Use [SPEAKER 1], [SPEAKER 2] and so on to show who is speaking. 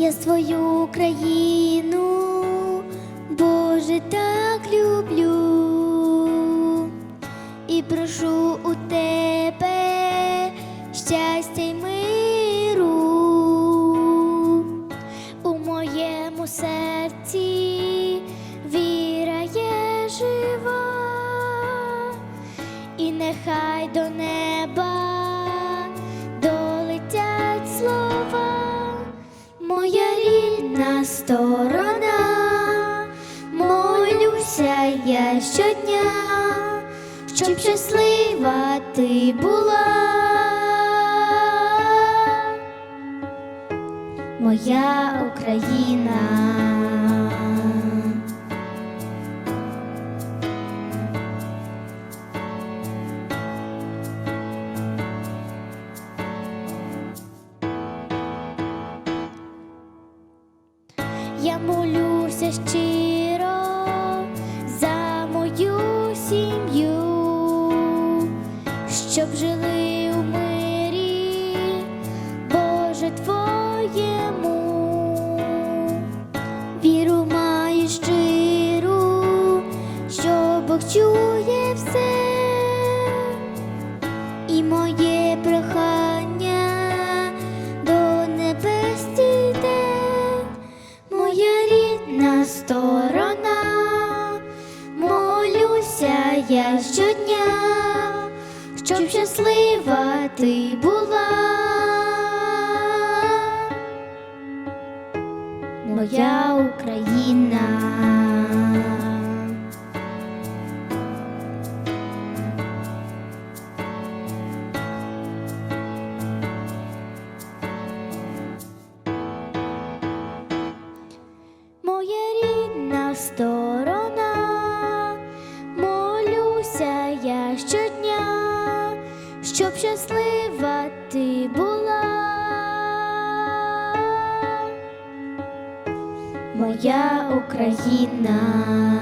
[SPEAKER 1] я свою країну, Боже, так люблю. І прошу у тебе щастя й миру. У моєму серці віра є жива, і нехай до неба сторона, молюся я щодня, щоб щаслива ти була. Моя Україна. Я молюся щиро за мою сім'ю, щоб жили у мирі, Боже твоєму, віру маю щиру, що Бог чує все, і моє сторона, молюся я щодня, щоб щаслива ти була. Моя Україна. Щоб щаслива ти була. Моя Україна.